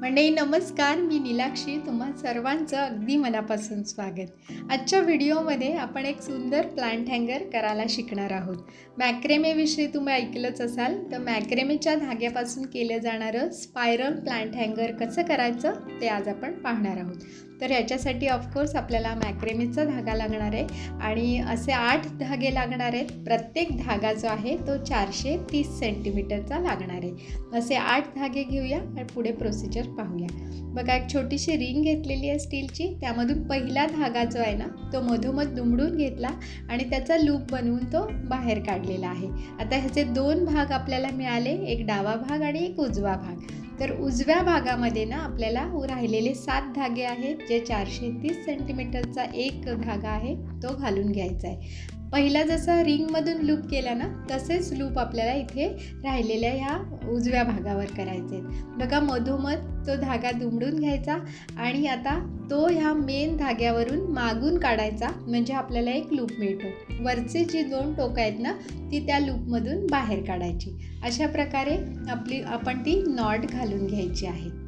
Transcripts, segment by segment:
म्हणे नमस्कार. मी नीलाक्षी. तुम्हा सर्वांचं अगदी मनापासून स्वागत. आजच्या व्हिडिओमध्ये आपण एक सुंदर प्लांट हँगर करायला शिकणार आहोत. मॅक्रेमेविषयी तुम्ही ऐकलंच असाल तर मॅक्रेमेच्या धाग्यापासून केलं जाणारं स्पायरल प्लांट हँगर कसं करायचं ते आज आपण पाहणार आहोत. तर ह्याच्यासाठी ऑफकोर्स आपल्याला मॅक्रेमीचा धागा लागणार आहे. आणि असे आठ धागे लागणार आहेत. प्रत्येक धागा जो आहे तो चारशे तीस सेंटीमीटरचा लागणार आहे. असे आठ धागे घेऊया आणि पुढे प्रोसिजर पाहूया. बघा एक छोटीशी रिंग घेतलेली आहे स्टीलची त्यामधून पहिला धागा जो आहे ना तो मधोमध दुमडून घेतला आणि त्याचा लूप बनवून तो बाहेर काढलेला आहे. आता ह्याचे दोन भाग आपल्याला मिळाले. एक डावा भाग आणि एक उजवा भाग. तर उजव्या भागामध्ये ना आपल्याला राहिलेले सात धागे आहेत जे चारशे तीस सेंटीमीटरचा एक धागा आहे तो घालून घ्यायचा आहे. पहिला जसा रिंगमधून लूप केला ना तसेच लूप आपल्याला इथे राहिलेल्या ह्या उजव्या भागावर करायचे आहेत. बघा मधोमध तो धागा दुमडून घ्यायचा आणि आता तो ह्या मेन धाग्यावरून मागून काढायचा म्हणजे आपल्याला एक लूप मिळतो. वरचे जी दोन टोकं आहेत ना ती त्या लूपमधून बाहेर काढायची. अशा प्रकारे आपली आपण ती नॉट घालून घ्यायची आहे.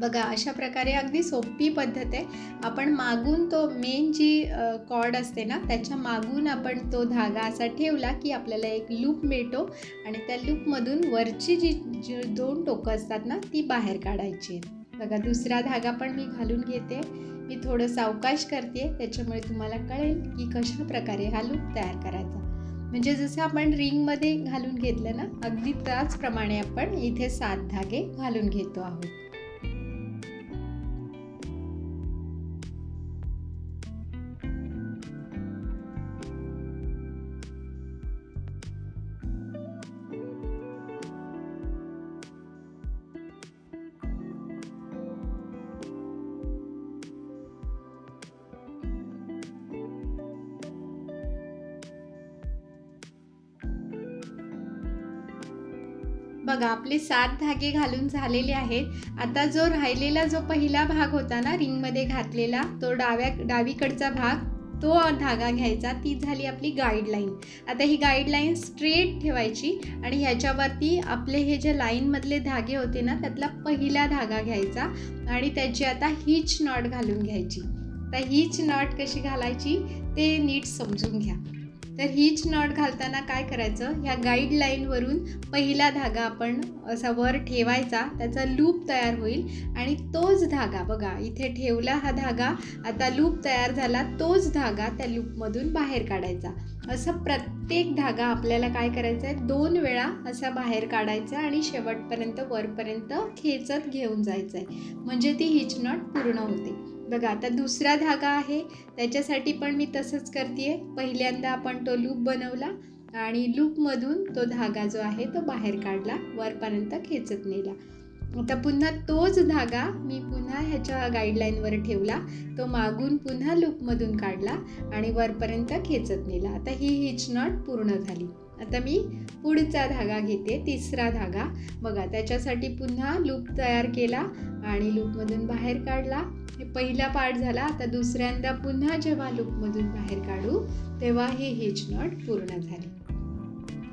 बघा अशा प्रकारे अगदी सोपी पद्धत आहे. आपण मागून तो मेन जी कॉर्ड असते ना त्याच्या मागून आपण तो धागा असा ठेवला की आपल्याला एक लूप मिळतो आणि त्या लूपमधून वरची जी जी दोन टोकं असतात ना ती बाहेर काढायची. आहेत बघा दुसरा धागा पण मी घालून घेते. मी थोडं सावकाश करते त्याच्यामुळे तुम्हाला कळेल की कशा प्रकारे हा लूप तयार करायचा. म्हणजे जसं आपण रिंगमध्ये घालून घेतलं ना अगदी त्याचप्रमाणे आपण इथे सात धागे घालून घेतो आहोत. बघा आपले सात धागे घालून झालेले आहेत. आता जो राहिलेला जो पहिला भाग होता ना रिंगमध्ये घातलेला तो डाव्या डावीकडचा भाग तो धागा घ्यायचा. ती झाली आपली गाईडलाईन आता ही गाईडलाईन स्ट्रेट ठेवायची आणि ह्याच्यावरती आपले हे जे लाईनमधले धागे होते ना त्यातला पहिला धागा घ्यायचा आणि त्याची आता हिच नॉट घालून घ्यायची. तर हिच नॉट कशी घालायची ते नीट समजून घ्या. तर हीच नॉट घालताना काय करायचं? ह्या गाईडलाईनवरून पहिला धागा आपण असा वर ठेवायचा. त्याचा लूप तयार होईल आणि तोच धागा बघा इथे ठेवला हा धागा. आता लूप तयार झाला तोच धागा त्या लूपमधून बाहेर काढायचा. असं प्रत्येक धागा आपल्याला काय करायचं आहे दोन वेळा असा बाहेर काढायचा आणि शेवटपर्यंत वरपर्यंत खेचत घेऊन जायचं आहे म्हणजे ती हिच नॉट पूर्ण होते. बघा आता दुसरा धागा आहे. त्याच्यासाठी पण मी तसंच करते पहिल्यांदा आपण तो लूप बनवला आणि लूपमधून तो धागा जो आहे तो बाहेर काढला वरपर्यंत खेचत नेला. आता पुन्हा तोच धागा मी पुन्हा ह्याच्या गाईडलाईनवर ठेवला. तो मागून पुन्हा लूपमधून काढला आणि वरपर्यंत खेचत नेला. आता ही हिच नॉट पूर्ण झाली. आता मी पुढचा धागा घेते तिसरा धागा. बघा त्याच्यासाठी पुन्हा लूप तयार केला आणि लूपमधून बाहेर काढला. हे पहिला पार्ट झाला आता दुसऱ्यांदा पुन्हा जेव्हा लूपमधून बाहेर काढू तेव्हा ही हिच नॉट पूर्ण झाली.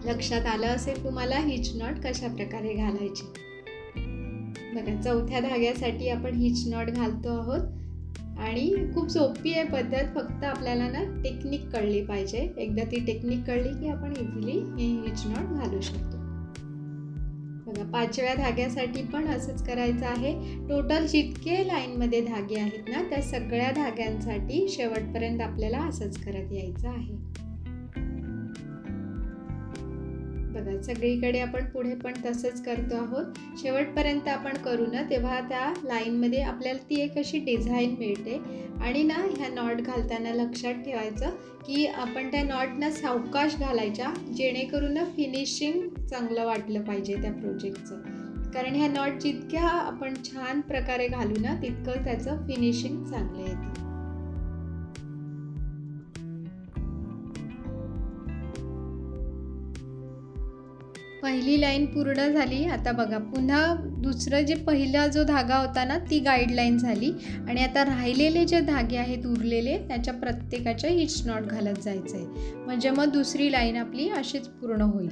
लक्षात आलं असेल तुम्हाला हिच नॉट कशा प्रकारे घालायची? बघा चौथ्या धाग्यासाठी आपण हिच नॉट घालतो आहोत. आणि खूप सोपी आहे पद्धत फक्त आपल्याला ना टेक्निक कळली पाहिजे. एकदा ती टेक्निक कळली की आपण इझिली हे हिच नॉट घालू शकतो. बघा पाचव्या धाग्यासाठी पण असंच करायचं आहे. टोटल जितके लाईनमध्ये धागे आहेत ना त्या सगळ्या धाग्यांसाठी शेवटपर्यंत आपल्याला असंच करत यायचं आहे. बघा सगळीकडे आपण पुढे पण तसंच करतो आहोत. शेवटपर्यंत आपण करू ना तेव्हा त्या लाईनमध्ये आपल्याला ती एक अशी डिझाईन मिळते. आणि ना ह्या नॉट घालताना लक्षात ठेवायचं की आपण त्या नॉटना सावकाश घालायच्या जेणेकरून ना फिनिशिंग चांगलं वाटलं पाहिजे त्या प्रोजेक्टचं. कारण ह्या नॉट जितक्या आपण छान प्रकारे घालू ना तितकं त्याचं फिनिशिंग चांगलं येतं. पहिली लाईन पूर्ण झाली. आता बघा पुन्हा दुसरं जे पहिला जो धागा होता ना ती गाईडलाईन झाली. आणि आता राहिलेले जे धागे आहेत उरलेले त्याच्या प्रत्येकाच्या हिच नॉट घालत जायचं आहे म्हणजे मग दुसरी लाईन आपली अशीच पूर्ण होईल.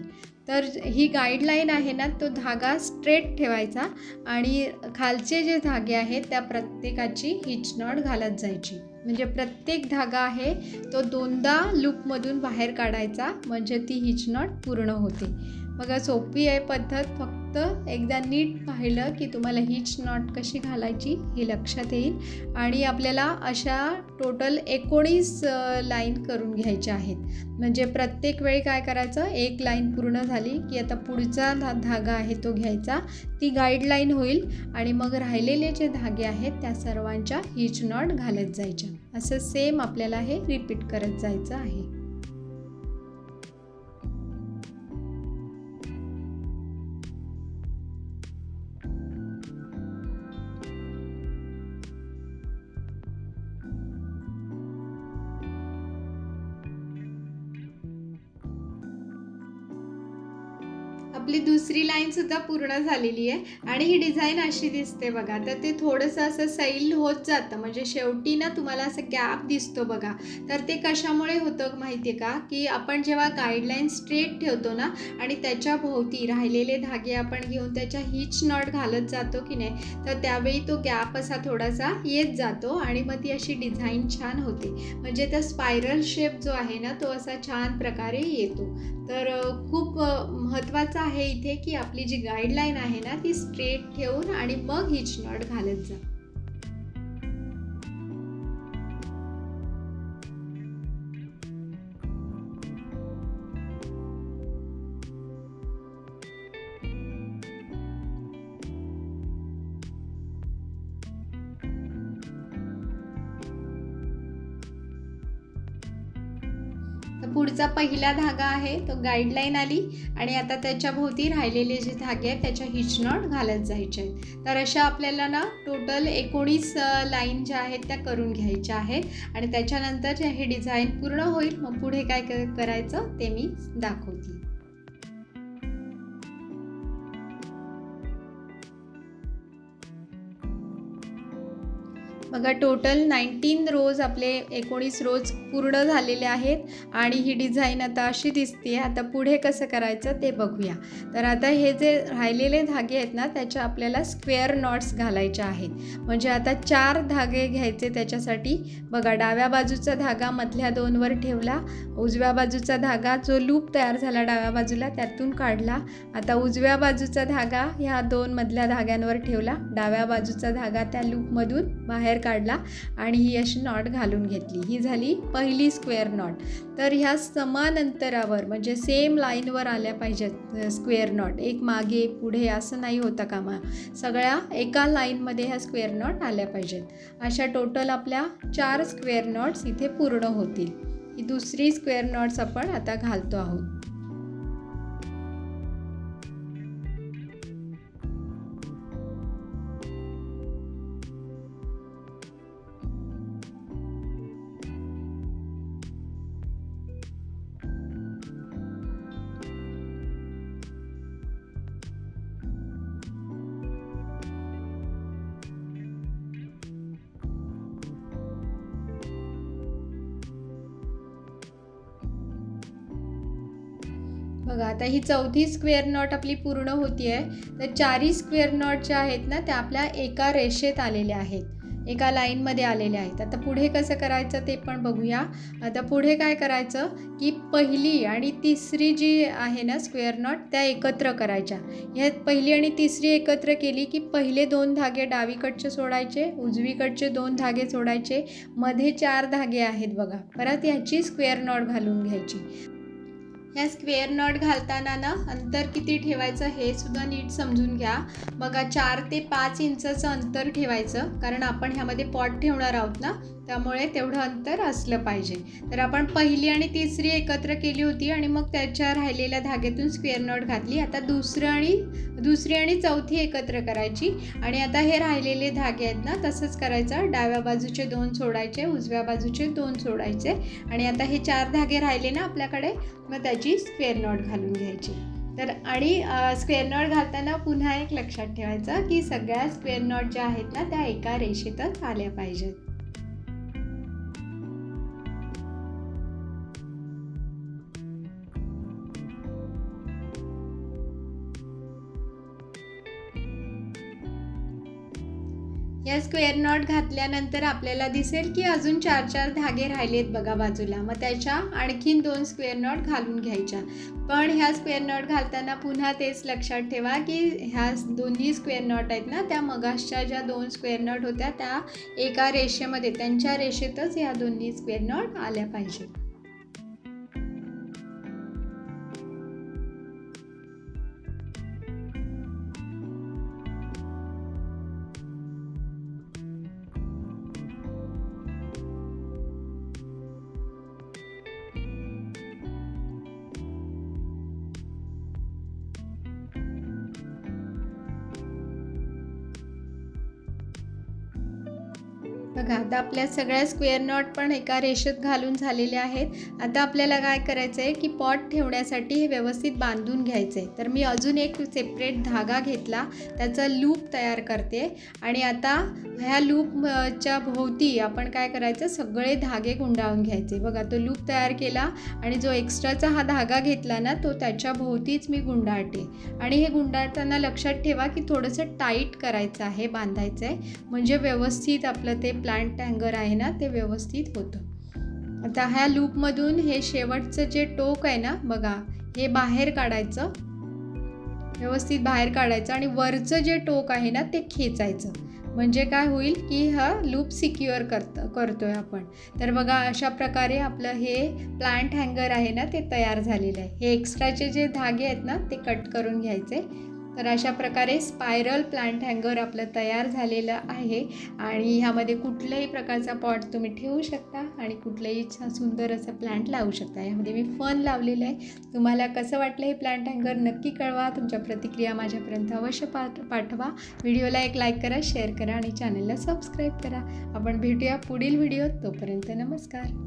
तर ही गाईडलाईन आहे ना तो धागा स्ट्रेट ठेवायचा आणि खालचे जे धागे आहेत त्या प्रत्येकाची हिच नॉट घालत जायची. म्हणजे प्रत्येक धागा आहे तो दोनदा लूपमधून बाहेर काढायचा. म्हणजे ती हिच नॉट पूर्ण होते. बघा सोपी आहे पद्धत. फक्त एकदा नीट पाहिलं की तुम्हाला हिच नॉट कशी घालायची हे लक्षात येईल. आणि आपल्याला अशा टोटल एकोणीस लाईन करून घ्यायच्या आहेत. म्हणजे प्रत्येक वेळी काय करायचं? एक लाईन पूर्ण झाली की आता पुढचा धा धागा आहे तो घ्यायचा. ती गाईडलाईन होईल आणि मग राहिलेले जे धागे आहेत त्या सर्वांच्या हिच नॉट घालत जायच्या. असं सेम आपल्याला हे रिपीट करत जायचं आहे. आपली दुसरी लाईन सुद्धा पूर्ण झालेली आहे. आणि ही डिझाईन अशी दिसते बघा. तर ते थोडंसं असं सैल होत जातं. म्हणजे शेवटी ना तुम्हाला असं गॅप दिसतो बघा. तर ते कशामुळे होतं माहिती आहे का? की आपण जेव्हा गाईडलाईन स्ट्रेट ठेवतो ना आणि त्याच्या भोवती राहिलेले धागे आपण घेऊन त्याच्या हिच नॉट घालत जातो की नाही तर त्यावेळी तो गॅप असा थोडासा येत जातो आणि मग ती अशी डिझाईन छान होते. म्हणजे त्या स्पायरल शेप जो आहे ना तो असा छान प्रकारे येतो. तर खूप महत्त्वाचं आहे इथे की आपली जी गाईडलाईन आहे ना ती स्ट्रेट ठेवून आणि मग हिच नट घालत जा. पुढचा पहिला धागा आहे तो गाईडलाईन आली आणि आता त्याच्या भोवती राहिलेले जे धागे आहेत त्याच्या हिचनॉट घालत जायचे आहेत. तर अशा आपल्याला ना टोटल एकोणीस लाईन ज्या आहेत त्या करून घ्यायच्या आहेत आणि त्याच्यानंतर जे हे डिझाईन पूर्ण होईल. मग पुढे काय करायचं ते मी दाखवते. बघा टोटल नाईन्टीन रोज आपले एकोणीस रोज पूर्ण झालेले आहेत आणि ही डिझाईन आता अशी दिसते आता पुढे कसं करायचं ते बघूया. तर आता हे जे राहिलेले धागे आहेत ना त्याच्या आपल्याला स्क्वेअर नॉट्स घालायचे आहेत. म्हणजे आता चार धागे घ्यायचे त्याच्यासाठी. बघा डाव्या बाजूचा धागा मधल्या दोनवर ठेवला. उजव्या बाजूचा धागा जो लूप तयार झाला डाव्या बाजूला त्यातून काढला. आता उजव्या बाजूचा धागा ह्या दोन मधल्या धाग्यांवर ठेवला. डाव्या बाजूचा धागा त्या लूपमधून बाहेर काढला आणि ही अशी नॉट घालून घेतली. ही झाली पहिली स्क्वेअर नॉट तर ह्या समान अंतरावर म्हणजे सेम लाईनवर आल्या पाहिजेत स्क्वेअर नॉट एक मागे पुढे असं नाही होता कामा. सगळ्या एका लाईनमध्ये ह्या स्क्वेअर नॉट आल्या पाहिजेत. अशा टोटल आपल्या चार स्क्वेअर नॉट्स इथे पूर्ण होतील. ही दुसरी स्क्वेअर नॉट्स आपण आता घालतो आहोत. बघा आता ही चौथी स्क्वेअर नॉट आपली पूर्ण होती आहे तर चारही स्क्वेअर नॉट ज्या आहेत ना त्या आपल्या एका रेषेत आलेल्या आहेत. एका लाईनमध्ये आलेल्या आहेत. आता पुढे कसं करायचं ते पण बघूया. आता पुढे काय करायचं की पहिली आणि तिसरी जी आहे ना स्क्वेअर नॉट त्या एकत्र करायच्या. ह्यात पहिली आणि तिसरी एकत्र केली की पहिले दोन धागे डावीकडचे सोडायचे उजवीकडचे दोन धागे सोडायचे. मध्ये चार धागे आहेत बघा. परत ह्याची स्क्वेअर नॉट घालून घ्यायची. ह्या स्क्वेअर नॉट घालताना ना अंतर किती ठेवायचं हे सुद्धा नीट समजून घ्या. बघा चार ते पाच इंचाचं अंतर ठेवायचं कारण आपण ह्यामध्ये पॉट ठेवणार आहोत ना त्यामुळे तेवढं अंतर असलं पाहिजे. तर आपण पहिली आणि तिसरी एकत्र केली होती आणि मग त्याच्या राहिलेल्या धाग्यातून स्क्वेअर नॉट घातली. आता दुसरं आणि दुसरी आणि चौथी एकत्र करायची. आणि आता हे राहिलेले धागे आहेत ना तसंच करायचं. डाव्या बाजूचे दोन सोडायचे उजव्या बाजूचे दोन सोडायचे. आणि आता हे चार धागे राहिले ना आपल्याकडे मग त्याची स्क्वेअर नॉट घालून घ्यायची. तर आणि स्क्वेअर नॉट घालताना पुन्हा एक लक्षात ठेवायचं की सगळ्या स्क्वेअर नॉट ज्या आहेत ना त्या एका रेषेतच आल्या पाहिजेत. या स्क्वेअर नॉट घातल्यानंतर आपल्याला दिसेल की अजून चार चार धागे राहिलेत बघा बाजूला. मग त्याच्या आणखीन दोन स्क्वेअर नॉट घालून घ्यायच्या. पण ह्या स्क्वेअर नॉट घालताना पुन्हा तेच लक्षात ठेवा की ह्या दोन्ही स्क्वेअर नॉट आहेत ना त्या मगाशच्या ज्या दोन स्क्वेअर नॉट होत्या त्या एका रेषेमध्ये त्यांच्या रेषेतच ह्या दोन्ही स्क्वेअर नॉट आल्या पाहिजेत बघा आता आपल्या सगळ्या स्क्वेअर नॉट पण एका रेषेत घालून झालेल्या आहेत. आता आपल्याला काय करायचं आहे की पॉट ठेवण्यासाठी हे व्यवस्थित बांधून घ्यायचं आहे तर मी अजून एक सेपरेट धागा घेतला त्याचा लूप तयार करते. आणि आता ह्या लूपच्या भोवती आपण काय करायचं सगळे धागे गुंडाळून घ्यायचे. बघा तो लूप तयार केला आणि जो एक्स्ट्राचा हा धागा घेतला ना तो त्याच्या भोवतीच मी गुंडाळते. आणि हे गुंडाळताना लक्षात ठेवा की थोडंसं टाईट करायचं आहे बांधायचं आहे म्हणजे व्यवस्थित आपलं ते प्लांट हँगर आहे ना ते व्यवस्थित होतं. आता ह्या लूपमधून हे शेवटचं जे टोक आहे ना बघा हे बाहेर काढायचं. व्यवस्थित बाहेर काढायचं आणि वरचं जे टोक आहे ना ते खेचायचं. म्हणजे काय होईल की हा लूप सिक्युअर करत करतोय आपण. तर बघा अशा प्रकारे आपलं हे प्लांट हँगर आहे ना ते तयार झालेलं आहे. हे एक्स्ट्राचे जे धागे आहेत ना ते कट करून घ्यायचे. तर अशा प्रकारे स्पायरल प्लांट हँगर आपलं तयार झालेलं आहे. आणि ह्यामध्ये कुठल्याही प्रकारचा पॉट तुम्ही ठेवू शकता आणि कुठलंही छान सुंदर असं प्लांट लावू शकता. यामध्ये मी फन लावलेलं आहे. तुम्हाला कसं वाटलं हे प्लांट हँगर नक्की कळवा. तुमच्या प्रतिक्रिया माझ्यापर्यंत अवश्य पाठ पाठवा. व्हिडिओला एक लाईक करा शेअर करा आणि चॅनलला सबस्क्राईब करा. आपण भेटूया पुढील व्हिडिओत तोपर्यंत नमस्कार.